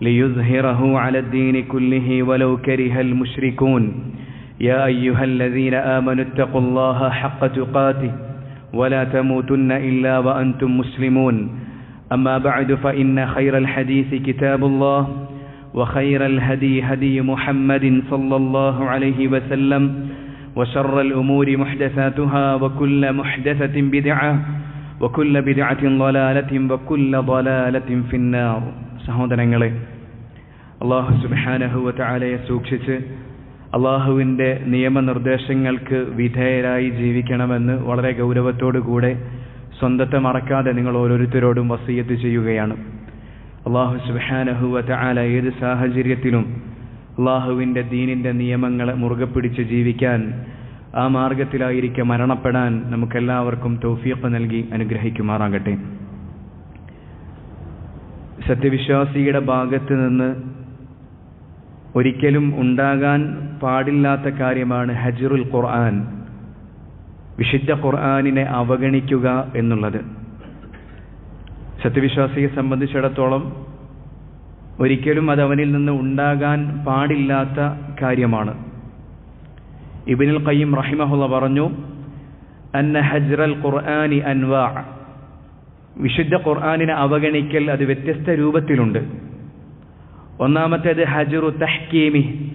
ليظهره على الدين كله ولو كره المشركون. يا أيها الذين آمنوا اتقوا الله حق تقاته ولا تموتن إلا وأنتم مسلمون. أما بعد فإن خير الحديث كتاب الله وخير الهدي هدي محمد صلى الله عليه وسلم وشر الأمور محدثاتها وكل محدثة بدعة وكل بدعة ضلالة وكل ضلالة في النار. സഹോദരങ്ങളെ അള്ളാഹു സുബാനഹുവ ചാലയെ സൂക്ഷിച്ച് അള്ളാഹുവിന്റെ നിയമനിർദ്ദേശങ്ങൾക്ക് വിധേയരായി ജീവിക്കണമെന്ന് വളരെ ഗൗരവത്തോടു കൂടെ സ്വന്തത്തെ മറക്കാതെ നിങ്ങൾ ഓരോരുത്തരോടും വസീയത്ത് ചെയ്യുകയാണ്. അള്ളാഹു സുബാനഹുവ ചാല ഏത് സാഹചര്യത്തിലും അള്ളാഹുവിന്റെ ദീനിന്റെ നിയമങ്ങളെ മുറുകെ പിടിച്ച് ജീവിക്കാൻ ആ മാർഗത്തിലായിരിക്കെ മരണപ്പെടാൻ നമുക്കെല്ലാവർക്കും തൗഫീഖ് നൽകി അനുഗ്രഹിക്കുമാറാകട്ടെ. സത്യവിശ്വാസിയുടെ ഭാഗത്ത് നിന്ന് ഒരിക്കലും ഉണ്ടാകാൻ പാടില്ലാത്ത കാര്യമാണ് ഹജറുൽ ഖുർആൻ. വിശുദ്ധ ഖുർആാനിനെ അവഗണിക്കുക എന്നുള്ളത്. സത്യവിശ്വാസിയെ സംബന്ധിച്ചിടത്തോളം ഒരിക്കലും അത് അവനിൽ നിന്ന് ഉണ്ടാകാൻ പാടില്ലാത്ത കാര്യമാണ്. ഇബിനുൽ ഖയ്യിം റഹിമഹുള്ള പറഞ്ഞു അന്ന ഹജ്റൽ ഖുർആാനി അൻവാ. വിശുദ്ധ ഖുർആാനിനെ അവഗണിക്കൽ അത് വ്യത്യസ്ത രൂപത്തിലുണ്ട്. ഒന്നാമത്തേത് ഹജറു തഹ്കീമി.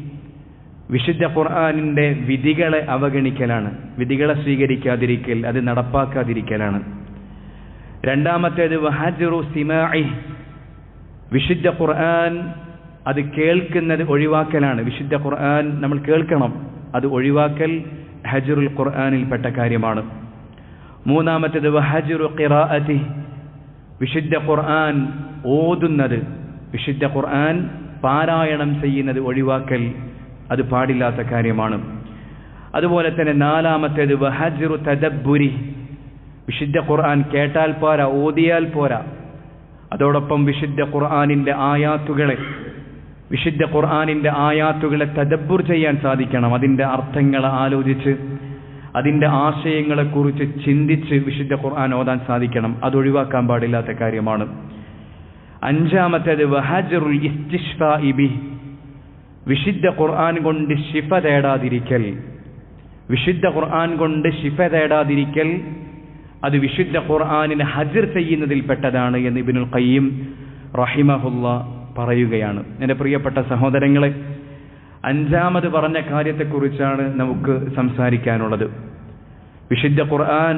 വിശുദ്ധ ഖുർആാനിന്റെ വിധികളെ അവഗണിക്കലാണ്. വിധികളെ സ്വീകരിക്കാതിരിക്കൽ അത് നടപ്പാക്കാതിരിക്കലാണ്. രണ്ടാമത്തേത് വഹജറു സിമാഇ. വിശുദ്ധ ഖുർആൻ അത് കേൾക്കുന്നത് ഒഴിവാക്കലാണ്. വിശുദ്ധ ഖുർആൻ നമ്മൾ കേൾക്കണം. അത് ഒഴിവാക്കൽ ഹജറുൽ ഖുർആാനിൽപ്പെട്ട കാര്യമാണ്. മൂന്നാമത്തേത് വഹജറു ഖിറാഅതി. വിശുദ്ധ ഖുർആൻ ഓതുന്നത് വിശുദ്ധ ഖുർആൻ പാരായണം ചെയ്യുന്നത് ഒഴിവാക്കൽ അത് പാടില്ലാത്ത കാര്യമാണ്. അതുപോലെ തന്നെ നാലാമത്തേത് വഹജറു തദബ്ബുരി. വിശുദ്ധ ഖുർആൻ കേട്ടാൽ പോരാ ഓതിയാൽ പോരാ. അതോടൊപ്പം വിശുദ്ധ ഖുർആാനിന്റെ ആയാത്തുകളെ വിശുദ്ധ ഖുർആാനിന്റെ ആയാത്തുകളെ തദബ്ബുർ ചെയ്യാൻ സാധിക്കണം. അതിന്റെ അർത്ഥങ്ങൾ ആലോചിച്ച് അതിന്റെ ആശയങ്ങളെക്കുറിച്ച് ചിന്തിച്ച് വിശുദ്ധ ഖുർആൻ ഓതാൻ സാധിക്കണം. അത് ഒഴിവാക്കാൻ പാടില്ലാത്ത കാര്യമാണ്. അഞ്ചാമത്തേത് വഹജറുൽ ഇബി വിശുദ്ധ ഖുർആൻ കൊണ്ട് ശിഫ തേടാതിരിക്കൽ. വിശുദ്ധ ഖുർആൻ കൊണ്ട് ശിഫ തേടാതിരിക്കൽ അത് വിശുദ്ധ ഖുർആാനിനെ ഹജർ ചെയ്യുന്നതിൽപ്പെട്ടതാണ് എന്ന് ഇബിനുൽ ഖയ്യിം റഹിമഹുല്ല പറയുകയാണ്. എന്റെ പ്രിയപ്പെട്ട സഹോദരങ്ങളെ അഞ്ചാമത് പറഞ്ഞ കാര്യത്തെക്കുറിച്ചാണ് നമുക്ക് സംസാരിക്കാനുള്ളത്. വിശുദ്ധ ഖുർആൻ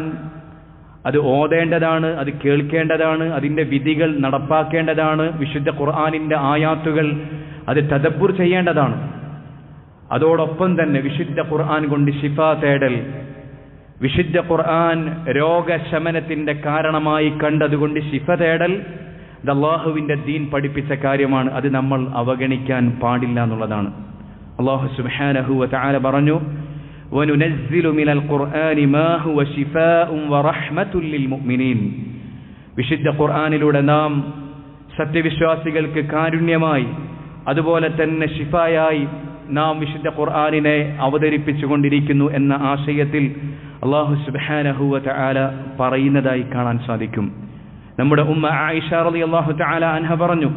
അത് ഓതേണ്ടതാണ് അത് കേൾക്കേണ്ടതാണ് അതിന്റെ വിധികൾ നടപ്പാക്കേണ്ടതാണ് വിശുദ്ധ ഖുർആാനിന്റെ ആയാത്തുകൾ അത് തദബ്ബുർ ചെയ്യേണ്ടതാണ്. അതോടൊപ്പം തന്നെ വിശുദ്ധ ഖുർആൻ കൊണ്ട് ശിഫ തേടൽ വിശുദ്ധ ഖുർആൻ രോഗശമനത്തിന്റെ കാരണമായി കണ്ടതുകൊണ്ട് ശിഫ തേടൽ ദല്ലാഹുവിന്റെ ദീൻ പഠിപ്പിച്ച കാര്യമാണ് അത് നമ്മൾ അവഗണിക്കാൻ പാടില്ല എന്നുള്ളതാണ്. അള്ളാഹു സുബാനഹുവ താല പറഞ്ഞു وَنُنَزِّلُ مِنَ الْقُرْآنِ مَا هُوَ شِفَاءٌ وَرَحْمَةٌ لِلْمُؤْمِنِينَ വിശുദ്ധ ഖുർആാനിലൂടെ നാം സത്യവിശ്വാസികൾക്ക് കാരുണ്യമായി അതുപോലെ തന്നെ ഷിഫായായി നാം വിശുദ്ധ ഖുർആാനിനെ അവതരിപ്പിച്ചുകൊണ്ടിരിക്കുന്നു എന്ന ആശയത്തിൽ അള്ളാഹു സുബാനഹുവ താല പറയുന്നതായി കാണാൻ സാധിക്കും. നമ്മുടെ ഉമ്മ ആയിഷ റലി അള്ളാഹു അൻഹ പറഞ്ഞു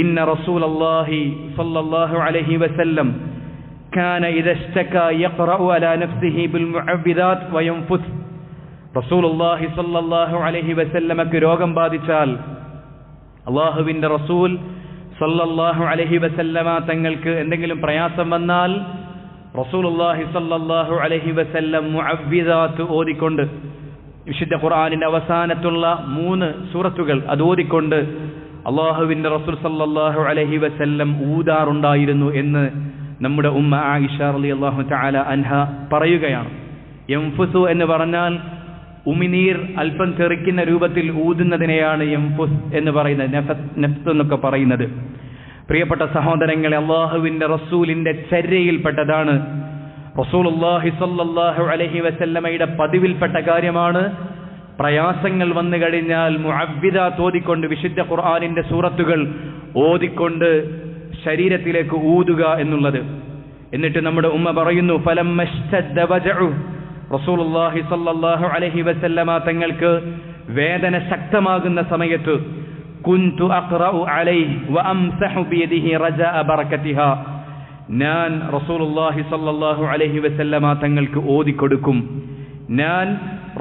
ഇന്ന റസൂലല്ലാഹി സ്വല്ലല്ലാഹു അലൈഹി വസല്ലം كان إذا اشتكى يقرأ على نفسه بالمعوذات وينفث رسول الله صلى الله عليه وسلم രോഗം ബാധിച്ചാൽ അള്ളാഹുവിൻ്റെ റസൂൽ സല്ലല്ലാഹു അലൈഹി വസല്ലമ തങ്ങൾക്ക് എന്തെങ്കിലും പ്രയാസം വന്നാൽ റസൂലുള്ളാഹി സല്ലല്ലാഹു അലൈഹി വസല്ലം മുഅവ്വിദാത്ത് ഓതിക്കൊണ്ട് വിശുദ്ധ ഖുർആനിന്റെ അവസാനത്തുള്ള മൂന്ന് സൂറത്തുകൾ അത് ഓതിക്കൊണ്ട് അള്ളാഹുവിന്റെ റസൂൽ സല്ലാഹു അലഹി വസല്ലം ഊതാറുണ്ടായിരുന്നു എന്ന് നമ്മുടെ ഉമ്മ ആയിഷ അള്ളാഹു ചാല അൻഹ പറയുകയാണ്. എംഫുസു എന്ന് പറഞ്ഞാൽ ഉമിനീർ അല്പം തെറിക്കുന്ന രൂപത്തിൽ ഊതുന്നതിനെയാണ് എംഫുസ് എന്ന് പറയുന്നത് നഫസ് നഫ്സ് എന്നൊക്കെ പറയുന്നത്. പ്രിയപ്പെട്ട സഹോദരങ്ങളെ അള്ളാഹുവിന്റെ റസൂലിന്റെ ചര്യയിൽപ്പെട്ടതാണ് റസൂലുള്ളാഹി സല്ലാഹു അലഹി വസല്ലമയുടെ പതിവിൽപ്പെട്ട കാര്യമാണ് പ്രയാസങ്ങൾ വന്നു കഴിഞ്ഞാൽ മുഅവ്വിദ തോതിക്കൊണ്ട് വിശുദ്ധ ഖുർആനിന്റെ സൂറത്തുകൾ ഓതിക്കൊണ്ട് ശരീരത്തിലേക്ക് ഊതുക എന്നുള്ളത്. എന്നിട്ട് നമ്മുടെ ഉമ്മ പറയുന്നു ഫലം റസൂലുള്ളാഹി അലൈഹി വസല്ലമ തങ്ങൾക്ക് വേദന ശക്തമാകുന്ന സമയത്ത് കുന്തു അലൈഹി ഞാൻ റസൂലുള്ളാഹി സ്വല്ലല്ലാഹു അലൈഹി വസല്ലമ തങ്ങൾക്ക് ഓതിക്കൊടുക്കും. ഞാൻ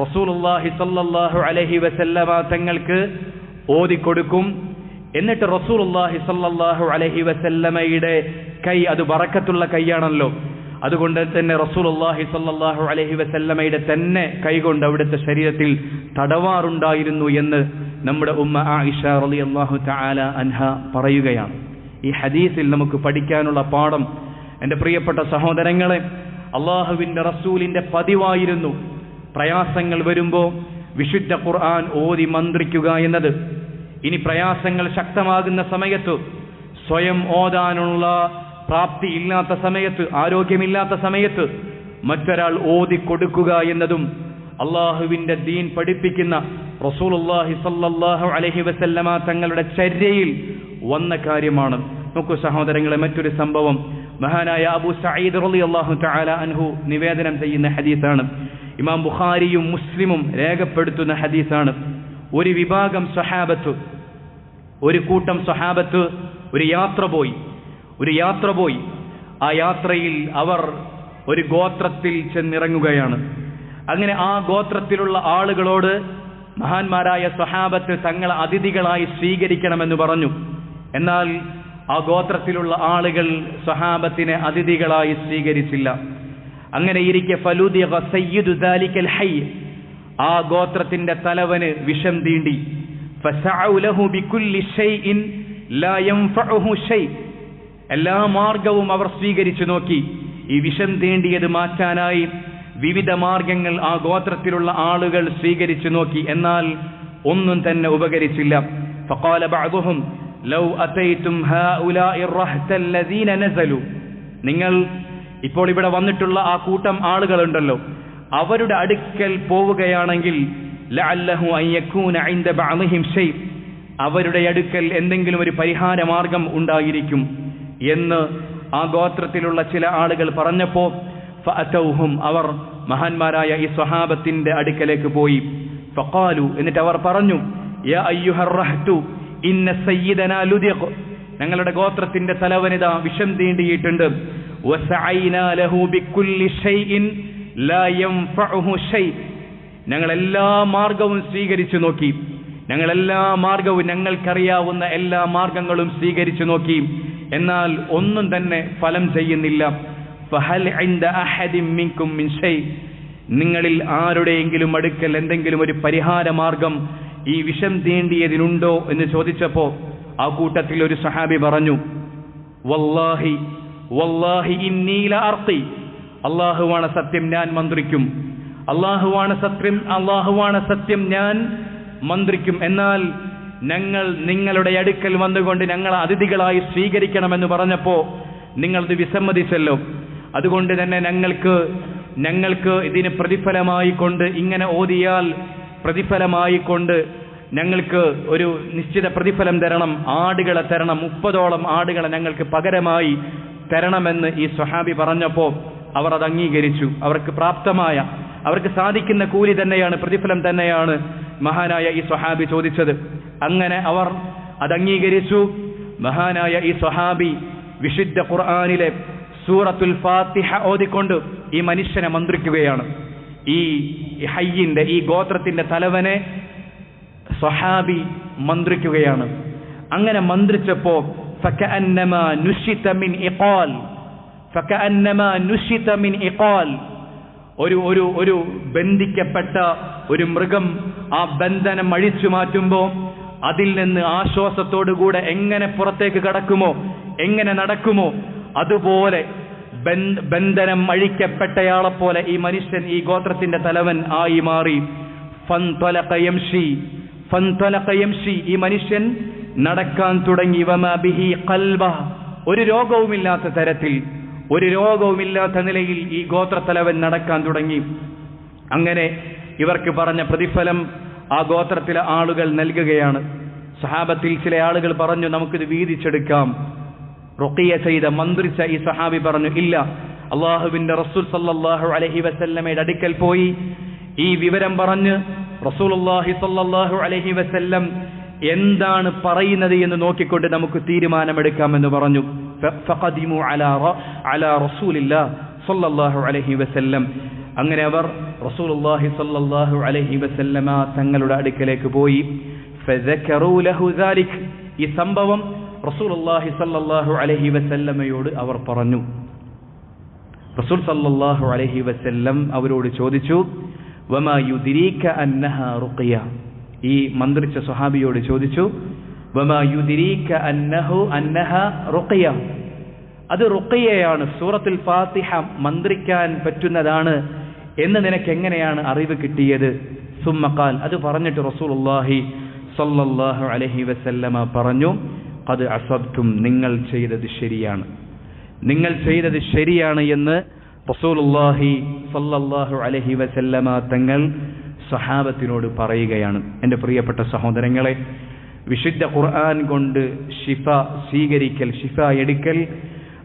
റസൂലുള്ളാഹി സ്വല്ലല്ലാഹു അലൈഹി വസല്ലമ തങ്ങൾക്ക് ഓതിക്കൊടുക്കും. എന്നിട്ട് റസൂലുള്ളാഹി സ്വല്ലല്ലാഹു അലൈഹി വസല്ലമയുടെ കൈ അത് വറക്കത്തുള്ള കൈയാണല്ലോ. അതുകൊണ്ട് തന്നെ റസൂലുള്ളാഹി സ്വല്ലല്ലാഹു അലൈഹി വസല്ലമയുടെ തന്നെ കൈകൊണ്ട് അവിടുത്തെ ശരീരത്തിൽ തടവാറുണ്ടായിരുന്നു എന്ന് നമ്മുടെ ഉമ്മ ആയിഷ റളിയല്ലാഹു തആല അൻഹ പറയുകയാണ്. ഈ ഹദീസിൽ നമുക്ക് പഠിക്കാനുള്ള പാഠം എന്റെ പ്രിയപ്പെട്ട സഹോദരങ്ങളെ അള്ളാഹുവിന്റെ റസൂലിന്റെ പതിവായിരുന്നു. പ്രയാസങ്ങൾ വരുമ്പോൾ വിശുദ്ധ ഖുർആൻ ഓതി മന്ത്രിക്കുക എന്നത്. ഇനി പ്രയാസങ്ങൾ ശക്തമാകുന്ന സമയത്ത് സ്വയം ഓതാനുള്ള പ്രാപ്തി ഇല്ലാത്ത സമയത്ത് ആരോഗ്യമില്ലാത്ത സമയത്ത് മറ്റൊരാൾ ഓതി കൊടുക്കുക എന്നതും അള്ളാഹുവിന്റെ ദീൻ പഠിപ്പിക്കുന്ന റസൂലുള്ളാഹി സല്ലല്ലാഹു അലഹി വസല്ലമ തങ്ങളുടെ ചര്യയിൽ വന്ന കാര്യമാണ്. നോക്കൂ സഹോദരങ്ങളെ മറ്റൊരു സംഭവം. മഹാനായ അബു സഈദ് അള്ളാഹു തആല അൻഹു നിവേദനം ചെയ്യുന്ന ഹദീസാണ്. ഇമാം ബുഖാരിയും മുസ്ലിമും രേഖപ്പെടുത്തുന്ന ഹദീസാണ്. ഒരു വിഭാഗം സ്വഹാബത്ത് ഒരു കൂട്ടം സ്വഹാബത്ത് ഒരു യാത്ര പോയി. ഒരു യാത്ര പോയി. ആ യാത്രയിൽ അവർ ഒരു ഗോത്രത്തിൽ ചെന്നിറങ്ങുകയാണ്. അങ്ങനെ ആ ഗോത്രത്തിലുള്ള ആളുകളോട് മഹാന്മാരായ സ്വഹാബത്ത് തങ്ങളെ അതിഥികളായി സ്വീകരിക്കണമെന്ന് പറഞ്ഞു. എന്നാൽ ആ ഗോത്രത്തിലുള്ള ആളുകൾ സ്വഹാബത്തിനെ അതിഥികളായി സ്വീകരിച്ചില്ല. അങ്ങനെ ഇരിക്കെ സയ്യിദു ഹൈ. ആ ഗോത്രത്തിന്റെ തലവന് വിഷം തീണ്ടി. എല്ലാ മാർഗവും അവർ സ്വീകരിച്ചു നോക്കി. ഈ വിഷം തീണ്ടിയത് മാറ്റാനായി വിവിധ മാർഗങ്ങൾ ആ ഗോത്രത്തിലുള്ള ആളുകൾ സ്വീകരിച്ചു നോക്കി. എന്നാൽ ഒന്നും തന്നെ ഉപകരിച്ചില്ല. ഫഖാല ബഅദുഹും ലൗ അതൈതും നസലു. നിങ്ങൾ ഇപ്പോൾ ഇവിടെ വന്നിട്ടുള്ള ആ കൂട്ടം ആളുകളുണ്ടല്ലോ. അവരുടെ അടുക്കൽ പോവുകയാണെങ്കിൽ അവരുടെ അടുക്കൽ എന്തെങ്കിലും ഒരു പരിഹാര മാർഗം ഉണ്ടായിരിക്കും എന്ന് ആ ഗോത്രത്തിലുള്ള ചില ആളുകൾ പറഞ്ഞപ്പോ ഫഅതൗഹും അവർ മഹാന്മാരായ ഈ സ്വഹാബത്തിന്റെ അടുക്കലേക്ക് പോയി. ഫഖാലു എന്നിട്ട് അവർ പറഞ്ഞു ഇന്ന ഞങ്ങളുടെ ഗോത്രത്തിന്റെ തലവനിത വിഷം തീണ്ടിയിട്ടുണ്ട്. വസഅയ്നാ ലഹു ബിക്കുല്ലി ഷൈഇൻ ലാ യൻഫഉഹു ഷൈ. ഞങ്ങൾ എല്ലാ മാർഗവും സ്വീകരിച്ചു നോക്കി. ഞങ്ങൾ എല്ലാ മാർഗവും ഞങ്ങൾക്കറിയാവുന്ന എല്ലാ മാർഗങ്ങളും സ്വീകരിച്ചു നോക്കി. എന്നാൽ ഒന്നും തന്നെ ഫലം ചെയ്യുന്നില്ല. നിങ്ങളിൽ ആരുടെയെങ്കിലും അടുക്കൽ എന്തെങ്കിലും ഒരു പരിഹാര മാർഗം ഈ വിഷം തീണ്ടിയതിനുണ്ടോ എന്ന് ചോദിച്ചപ്പോ ആ കൂട്ടത്തിൽ ഒരു സഹാബി പറഞ്ഞു വല്ലാഹി അള്ളാഹുവാണ് സത്യം ഞാൻ മന്ത്രിക്കും. അള്ളാഹുവാണ് സത്യം അള്ളാഹുവാണ് സത്യം ഞാൻ മന്ത്രിക്കും. എന്നാൽ ഞങ്ങൾ നിങ്ങളുടെ അടുക്കൽ വന്നുകൊണ്ട് ഞങ്ങളെ അതിഥികളായി സ്വീകരിക്കണമെന്ന് പറഞ്ഞപ്പോൾ നിങ്ങളത് വിസമ്മതിച്ചല്ലോ. അതുകൊണ്ട് തന്നെ ഞങ്ങൾക്ക് ഞങ്ങൾക്ക് ഇതിന് പ്രതിഫലമായി കൊണ്ട് ഇങ്ങനെ ഓതിയാൽ പ്രതിഫലമായി കൊണ്ട് ഞങ്ങൾക്ക് ഒരു നിശ്ചിത പ്രതിഫലം തരണം ആടുകളെ തരണം. മുപ്പതോളം ആടുകളെ ഞങ്ങൾക്ക് പകരമായി തരണമെന്ന് ഈ സ്വഹാബി പറഞ്ഞപ്പോൾ അവർ അത് അംഗീകരിച്ചു. അവർക്ക് പ്രാപ്തമായ അവർക്ക് സാധിക്കുന്ന കൂലി തന്നെയാണ് പ്രതിഫലം തന്നെയാണ് മഹാനായ ഈ സ്വഹാബി ചോദിച്ചത്. അങ്ങനെ അവർ അത് അംഗീകരിച്ചു. മഹാനായ ഈ സ്വഹാബി വിശുദ്ധ ഖുർആാനിലെ സൂറത്തുൽ ഫാത്തിഹ ഓതിക്കൊണ്ട് ഈ മനുഷ്യനെ മന്ത്രിക്കുകയാണ്. ഈ ഹയ്യിന്റെ ഈ ഗോത്രത്തിന്റെ തലവനെ സ്വഹാബി മന്ത്രിക്കുകയാണ്. അങ്ങനെ മന്ത്രിച്ചപ്പോ ഫകഅന്നമാ نشت من إقال. فكأنما نشت من إقال. ഒരു ഒരു ഒരു ബന്ധിക്കപ്പെട്ട ഒരു മൃഗം ആ ബന്ധനം അഴിച്ചു മാറ്റുമ്പോൾ അതിൽ നിന്ന് ആശ്വാസത്തോടുകൂടെ എങ്ങനെ പുറത്തേക്ക് കടക്കുമോ എങ്ങനെ നടക്കുമോ അതുപോലെ ബന്ധനം അഴിക്കപ്പെട്ടയാളെ പോലെ ഈ മനുഷ്യൻ ഈ ഗോത്രത്തിന്റെ തലവൻ ആയി മാറി. ഫൻ ഫൻതലഖ യംശി ഈ മനുഷ്യൻ നടക്കാൻ തുടങ്ങി. വമാബിഹി കൽബ ഒരു രോഗവുമില്ലാത്ത തരത്തിൽ ഒരു രോഗവുമില്ലാത്ത നിലയിൽ ഈ ഗോത്രത്തലവൻ നടക്കാൻ തുടങ്ങി. അങ്ങനെ ഇവർക്ക് പറഞ്ഞ പ്രതിഫലം ആ ഗോത്രത്തിലെ ആളുകൾ നൽകുകയാണ്. സഹാബത്തിൽ ചില ആളുകൾ പറഞ്ഞു നമുക്കിത് വീതിച്ചെടുക്കാം. റൊക്കിയ ചെയ്ത മന്ത്രിച്ച ഈ സഹാബി പറഞ്ഞു ഇല്ല അള്ളാഹുവിന്റെ റസൂൽ സല്ലാഹു അലഹി വസല്ലമയുടെ അടുക്കൽ പോയി. ഈ വിവരം പറഞ്ഞ് റസൂൽ അള്ളാഹി സല്ലാഹു അലഹി വസല്ലം എന്താണ് പറയുന്നത് എന്ന് നോക്കിക്കൊണ്ട് നമുക്ക് തീരുമാനമെടുക്കാമെന്ന് പറഞ്ഞു. അങ്ങനെ അവർ റസൂലുള്ളാഹി അലൈഹി വസല്ലമ തങ്ങളുടെ അടുക്കലേക്ക് പോയി. ഈ സംഭവം റസൂലുള്ളാഹി സല്ലല്ലാഹു അലൈഹി വസല്ലമയോട് അവർ പറഞ്ഞു. റസൂൽ സല്ലല്ലാഹു അലൈഹി വസല്ലം അവരോട് ചോദിച്ചു വമാ അന്നഹ റുഖിയ? ഈ മന്ത്രിച്ച സ്വഹാബിയോട് ചോദിച്ചു അത് റുക്കയാണ് സൂറത്തിൽ ഫാത്തിഹ മന്ത്രിക്കാൻ പറ്റുന്നതാണ് എന്ന് നിനക്ക് എങ്ങനെയാണ് അറിവ് കിട്ടിയത്? സുമ്മക്കാൽ അത് പറഞ്ഞിട്ട് റസൂലുള്ളാഹി സല്ലല്ലാഹു അലൈഹി വസല്ലമ പറഞ്ഞു അത് അസബ്തും നിങ്ങൾ ചെയ്തത് ശരിയാണ്. നിങ്ങൾ ചെയ്തത് ശരിയാണ് എന്ന് റസൂലുള്ളാഹി സല്ലല്ലാഹു അലൈഹി വസല്ലമ തങ്ങൾ സഹാബത്തിനോട് പറയുകയാണ്. എന്റെ പ്രിയപ്പെട്ട സഹോദരങ്ങളെ വിശുദ്ധ ഖുർആൻ കൊണ്ട് ഷിഫ സ്വീകരിക്കൽ ഷിഫ എടുക്കൽ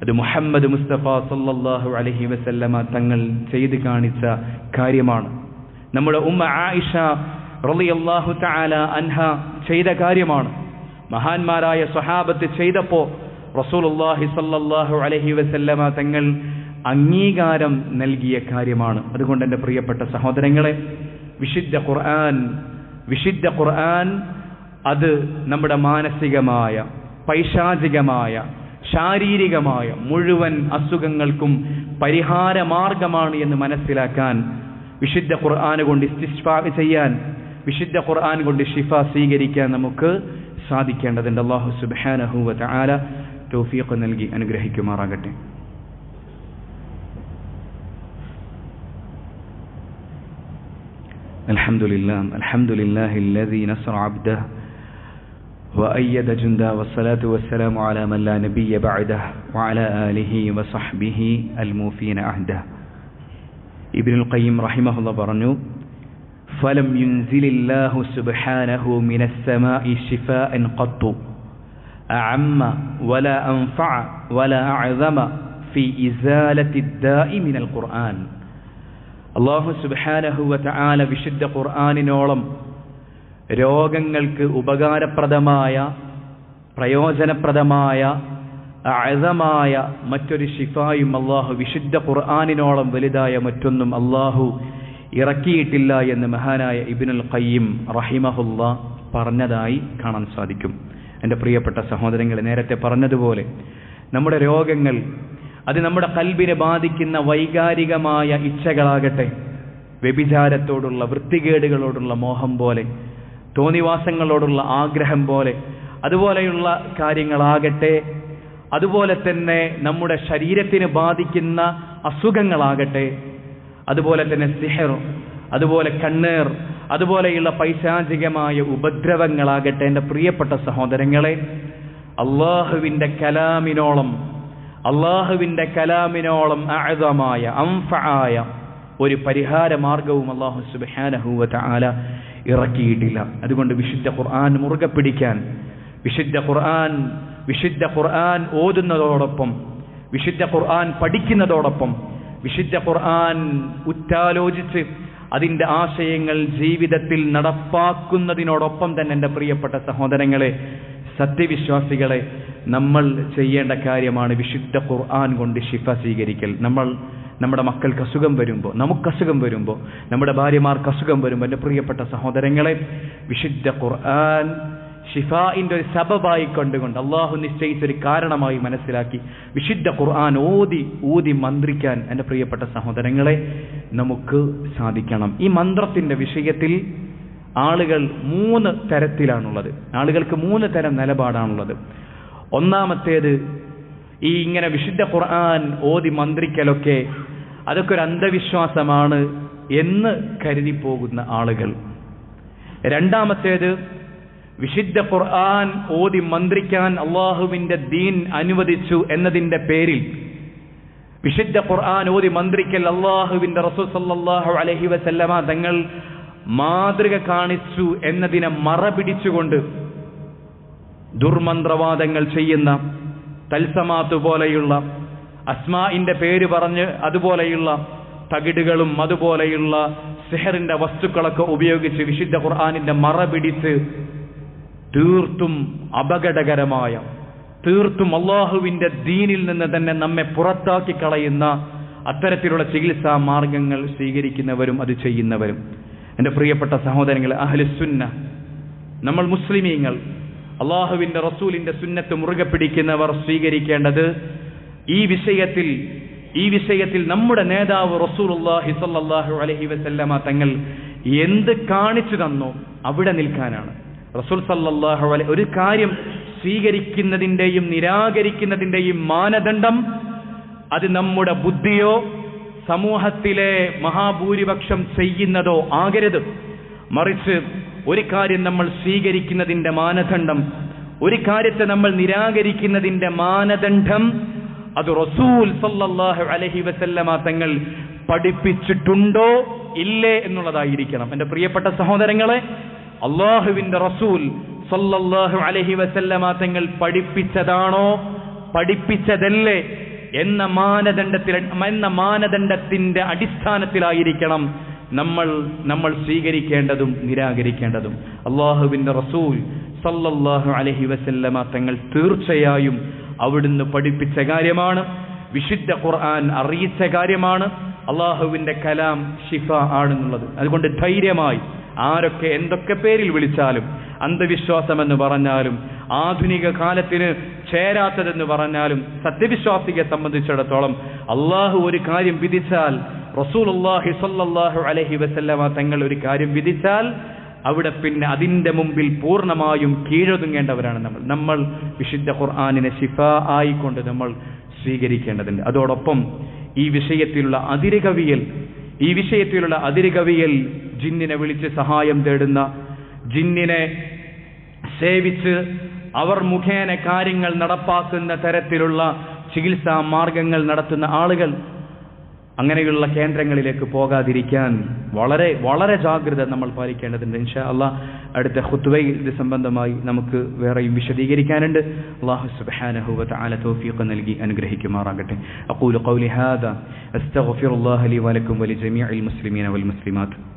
അത് മുഹമ്മദ് മുസ്തഫ സല്ലല്ലാഹു അലഹി വസല്ലമ തങ്ങൾ ചെയ്തു കാണിച്ച കാര്യമാണ്. നമ്മുടെ ഉമ്മ ആയിഷ റളിയല്ലാഹു തആല അൻഹ ചെയ്ത കാര്യമാണ്. മഹാന്മാരായ സ്വഹാബത്ത് ചെയ്തപ്പോ റസൂലുള്ളാഹി സല്ലല്ലാഹു അലൈഹി വസല്ലമ തങ്ങൾ അംഗീകാരം നൽകിയ കാര്യമാണ്. അതുകൊണ്ട് എന്റെ പ്രിയപ്പെട്ട സഹോദരങ്ങളെ വിശുദ്ധ ഖുർആൻ വിശുദ്ധ ഖുർആൻ അത് നമ്മുടെ മാനസികമായ പൈശാചികമായ ശാരീരികമായ മുഴുവൻ അസുഖങ്ങൾക്കും പരിഹാര മാർഗമാണ് എന്ന് മനസ്സിലാക്കാൻ വിശുദ്ധ ഖുർആൻ കൊണ്ട് ഇസ്തിഷ്ഫാ ചെയ്യാൻ വിശുദ്ധ ഖുർആൻ കൊണ്ട് ഷിഫ സ്വീകരിക്കാൻ നമുക്ക് സാധിക്കേണ്ടതുണ്ട്. അള്ളാഹു സുബ്ഹാനഹു വ തആല തൗഫീഖ് നൽകി അനുഗ്രഹിക്കുമാറാകട്ടെ. الحمد لله الحمد لله الذي نصر عبده وأيد جنده والصلاة والسلام على من لا نبي بعده وعلى آله وصحبه الموفين عهده ابن القيم رحمه الله പറഞ്ഞു فلم ينزل الله سبحانه من السماء شفاء قط أعم ولا أنفع ولا أعظم في إزالة الداء من القرآن അള്ളാഹു സുബാനഹുവ ആല വിശുദ്ധ ഖുർആാനിനോളം രോഗങ്ങൾക്ക് ഉപകാരപ്രദമായ പ്രയോജനപ്രദമായ അഴതമായ മറ്റൊരു ഷിഫായും അള്ളാഹു വിശുദ്ധ ഖുർആാനിനോളം വലുതായ മറ്റൊന്നും അള്ളാഹു ഇറക്കിയിട്ടില്ല എന്ന് മഹാനായ ഇബിനുൽ ഖയ്യിം റഹിമഹുല്ല പറഞ്ഞതായി കാണാൻ സാധിക്കും. എന്റെ പ്രിയപ്പെട്ട സഹോദരങ്ങൾ നേരത്തെ പറഞ്ഞതുപോലെ നമ്മുടെ രോഗങ്ങൾ അത് നമ്മുടെ കൽബിനെ ബാധിക്കുന്ന വൈകാരികമായ ഇച്ഛകളാകട്ടെ വ്യഭിചാരത്തോടുള്ള വൃത്തികേടുകളോടുള്ള മോഹം പോലെ തോന്നിവാസങ്ങളോടുള്ള ആഗ്രഹം പോലെ അതുപോലെയുള്ള കാര്യങ്ങളാകട്ടെ അതുപോലെ തന്നെ നമ്മുടെ ശരീരത്തിന് ബാധിക്കുന്ന അസുഖങ്ങളാകട്ടെ അതുപോലെ തന്നെ സിഹർ അതുപോലെ കണ്ണേർ അതുപോലെയുള്ള പൈശാചികമായ ഉപദ്രവങ്ങളാകട്ടെ എന്റെ പ്രിയപ്പെട്ട സഹോദരങ്ങളെ അള്ളാഹുവിന്റെ കലാമിനോളം അള്ളാഹുവിന്റെ കലാമിനോളം അഴതമായ അംഫായ ഒരു പരിഹാര മാർഗവും അള്ളാഹു സുബാനഹൂവത്ത് ആല ഇറക്കിയിട്ടില്ല. അതുകൊണ്ട് വിശുദ്ധ ഖുർആൻ മുറുകെ പിടിക്കാൻ വിശുദ്ധ ഖുർആൻ വിശുദ്ധ ഖുർആൻ ഓതുന്നതോടൊപ്പം വിശുദ്ധ ഖുർആൻ പഠിക്കുന്നതോടൊപ്പം വിശുദ്ധ ഖുർആൻ ഉറ്റാലോചിച്ച് അതിന്റെ ആശയങ്ങൾ ജീവിതത്തിൽ നടപ്പാക്കുന്നതിനോടൊപ്പം തന്നെ എന്റെ പ്രിയപ്പെട്ട സഹോദരങ്ങളെ സത്യവിശ്വാസികളെ നമ്മൾ ചെയ്യേണ്ട കാര്യമാണ് വിശുദ്ധ ഖുർആൻ കൊണ്ട് ഷിഫ സ്വീകരിക്കൽ. നമ്മൾ നമ്മുടെ മക്കൾക്ക് അസുഖം വരുമ്പോൾ നമുക്ക് അസുഖം വരുമ്പോൾ നമ്മുടെ ഭാര്യമാർക്ക് അസുഖം വരുമ്പോൾ എന്റെ പ്രിയപ്പെട്ട സഹോദരങ്ങളെ വിശുദ്ധ ഖുർആൻ ഷിഫായിന്റെ ഒരു സബബായി കണ്ടുകൊണ്ട് അള്ളാഹു നിശ്ചയിച്ചൊരു കാരണമായി മനസ്സിലാക്കി വിശുദ്ധ ഖുർആൻ ഓതി ഊതി മന്ത്രിക്കാൻ എന്റെ പ്രിയപ്പെട്ട സഹോദരങ്ങളെ നമുക്ക് സാധിക്കണം. ഈ മന്ത്രത്തിന്റെ വിഷയത്തിൽ ആളുകൾ മൂന്ന് തരത്തിലാണുള്ളത്. ആളുകൾക്ക് മൂന്ന് തരം നിലപാടാണുള്ളത്. ഒന്നാമത്തേത് ഈ ഇങ്ങനെ വിശുദ്ധ ഖുർആൻ ഓതി മന്ത്രിക്കലൊക്കെ അതൊക്കെ ഒരു അന്ധവിശ്വാസമാണ് എന്ന് കരുതി പോകുന്ന ആളുകൾ. രണ്ടാമത്തേത് വിശുദ്ധ ഖുർആൻ ഓതി മന്ത്രിക്കാൻ അള്ളാഹുവിന്റെ ദീൻ അനുവദിച്ചു എന്നതിന്റെ പേരിൽ വിശുദ്ധ ഖുർആൻ ഓതി മന്ത്രിക്കൽ അള്ളാഹുവിന്റെ റസൂൽ സല്ലാഹു അലഹി വസല്ലമ തങ്ങൾ മാതൃക കാണിച്ചു എന്നതിനെ മറപിടിച്ചുകൊണ്ട് ദുർമന്ത്രവാദങ്ങൾ ചെയ്യുന്ന തൽസമാത്ത് പോലെയുള്ള അസ്മാഇന്റെ പേര് പറഞ്ഞ് അതുപോലെയുള്ള തകിടുകളും അതുപോലെയുള്ള സിഹറിന്റെ വസ്തുക്കളൊക്കെ ഉപയോഗിച്ച് വിശുദ്ധ ഖുർആാനിന്റെ മറ പിടിച്ച് തീർത്തും അപകടകരമായ തീർത്തും അള്ളാഹുവിന്റെ ദീനിൽ നിന്ന് തന്നെ നമ്മെ പുറത്താക്കി കളയുന്ന അത്തരത്തിലുള്ള ചികിത്സാ മാർഗങ്ങൾ സ്വീകരിക്കുന്നവരും അത് ചെയ്യുന്നവരും. എന്റെ പ്രിയപ്പെട്ട സഹോദരങ്ങൾ അഹ്ലുസുന്ന നമ്മൾ മുസ്ലിമീങ്ങൾ അള്ളാഹുവിന്റെ റസൂലിന്റെ സുന്നത്ത് മുറുകെ പിടിക്കുന്നവർ സ്വീകരിക്കേണ്ടത് ഈ വിഷയത്തിൽ ഈ വിഷയത്തിൽ നമ്മുടെ നേതാവ് റസൂലുള്ളാഹി സ്വല്ലല്ലാഹു അലഹി വസല്ലമ തങ്ങൾ എന്ത് കാണിച്ചു തന്നോ അവിടെ നിൽക്കാനാണ്. റസൂൽ സല്ലാഹു അല ഒരു കാര്യം സ്വീകരിക്കുന്നതിന്റെയും നിരാകരിക്കുന്നതിന്റെയും മാനദണ്ഡം അത് നമ്മുടെ ബുദ്ധിയോ സമൂഹത്തിലെ മഹാഭൂരിപക്ഷം ചെയ്യുന്നതോ ആകരുത്. മറിച്ച് ഒരു കാര്യം നമ്മൾ സ്വീകരിക്കുന്നതിന്റെ മാനദണ്ഡം ഒരു കാര്യത്തെ നമ്മൾ നിരാകരിക്കുന്നതിന്റെ മാനദണ്ഡം അത് റസൂൽ സല്ലല്ലാഹു അലഹി വസല്ലമ തങ്ങൾ പഠിപ്പിച്ചിട്ടുണ്ടോ ഇല്ലേ എന്നുള്ളതായിരിക്കണം. എന്റെ പ്രിയപ്പെട്ട സഹോദരങ്ങളെ അള്ളാഹുവിന്റെ റസൂൽ സല്ലല്ലാഹു അലഹി വസല്ലമ തങ്ങൾ പഠിപ്പിച്ചതാണോ പഠിപ്പിച്ചതല്ലേ എന്ന മാനദണ്ഡത്തിൽ എന്ന മാനദണ്ഡത്തിന്റെ അടിസ്ഥാനത്തിലായിരിക്കണം നമ്മൾ നമ്മൾ സ്വീകരിക്കേണ്ടതും നിരാകരിക്കേണ്ടതും. അള്ളാഹുവിന്റെ റസൂൽ സല്ലല്ലാഹു അലഹി വസല്ലമ തങ്ങൾ തീർച്ചയായും അവിടുന്ന് പഠിപ്പിച്ച കാര്യമാണ്. വിശുദ്ധ ഖുർആൻ അറിയിച്ച കാര്യമാണ്. അള്ളാഹുവിന്റെ കലാം ഷിഫ ആണെന്നുള്ളത്. അതുകൊണ്ട് ധൈര്യമായി ആരൊക്കെ എന്തൊക്കെ പേരിൽ വിളിച്ചാലും അന്ധവിശ്വാസമെന്ന് പറഞ്ഞാലും ആധുനിക കാലത്തിന് ചേരാത്തതെന്ന് പറഞ്ഞാലും സത്യവിശ്വാസിയെ സംബന്ധിച്ചിടത്തോളം അള്ളാഹു ഒരു കാര്യം വിധിച്ചാൽ റസൂൽ സല്ലല്ലാഹു അലൈഹി വസല്ലമ തങ്ങൾ ഒരു കാര്യം വിധിച്ചാൽ അവിടെ പിന്നെ അതിന്റെ മുമ്പിൽ പൂർണമായും കീഴൊതുങ്ങേണ്ടവരാണ് നമ്മൾ. നമ്മൾ വിശുദ്ധ ഖുർആാനിനെ ശിഫ ആയിക്കൊണ്ട് നമ്മൾ സ്വീകരിക്കേണ്ടതുണ്ട്. അതോടൊപ്പം ഈ വിഷയത്തിലുള്ള അതിരുകവിയൽ ഈ വിഷയത്തിലുള്ള അതിരുകവിയൽ ജിന്നിനെ വിളിച്ച് സഹായം തേടുന്ന ജിന്നിനെ സേവിച്ച് അവർ മുഖേന കാര്യങ്ങൾ നടപ്പാക്കുന്ന തരത്തിലുള്ള ചികിത്സാ മാർഗങ്ങൾ നടത്തുന്ന ആളുകൾ അങ്ങനെയുള്ള കേന്ദ്രങ്ങളിലേക്ക് പോകാതിരിക്കാൻ വളരെ വളരെ ജാഗ്രത നമ്മൾ പാലിക്കേണ്ടതുണ്ട്. ഇൻഷാ അള്ളാഹ് അടുത്ത ഹുത്വയിൽ ഇത് സംബന്ധമായി നമുക്ക് വേറെയും വിശദീകരിക്കാനുണ്ട്. അള്ളാഹു സുബ്ഹാനഹു വതആല തൗഫീഖ് നൽകി അനുഗ്രഹിക്കുമാറാകട്ടെ. അഖൂലു ഖൗലി ഹാദാ അസ്തഗ്ഫിറുല്ലാഹ ലി വലക്കും വലിജമീഇൽ മുസ്ലിമീന വൽ മുസ്ലിമാത്ത്